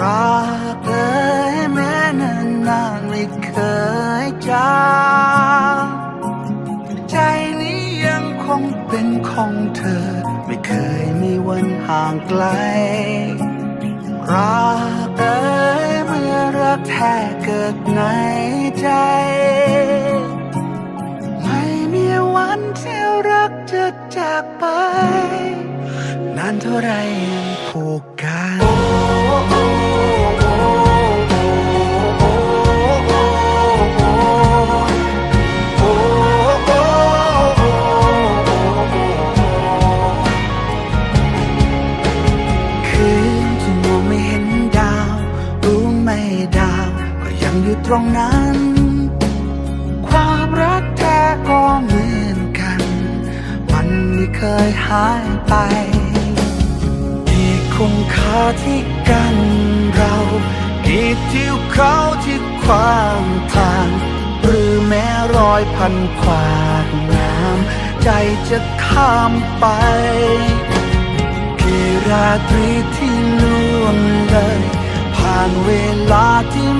รักเอ่ยแม้นานนานไม่เคยจางใจนี้ยังคงเป็นของเธอ ไม่เคยมีวันห่างไกล รักเอ่ยเมื่อรักแท้เกิดในใจ ตรงนั้น ความรักแท้ก็เหมือนกัน มันไม่เคยหายไปกี่คงคาที่กันเรากี่ทิวเขาที่ขวางทาง หรือแม้รอยพันขวากน้ำใจจะข้ามไปกี่ราตรีที่ล่วงเลย ผ่านเวลาที่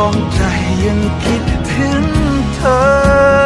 ของใจยังคิดถึงเธอ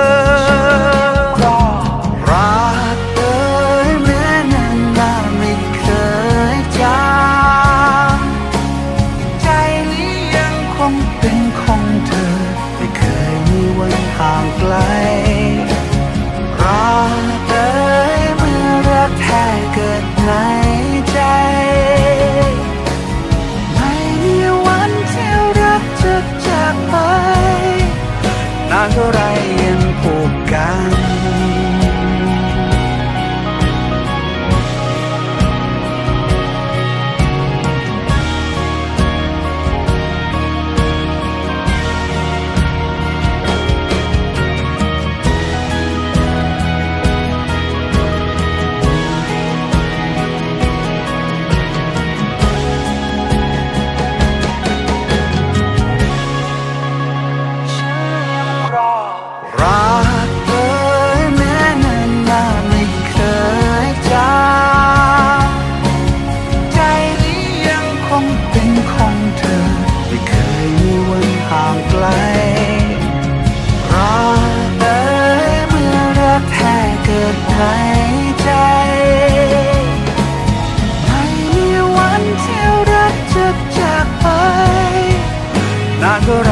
นา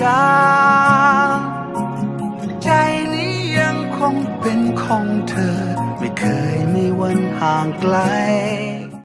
จางใจนี้ยังคงเป็นของเธอ ไม่เคยมีวันห่างไกล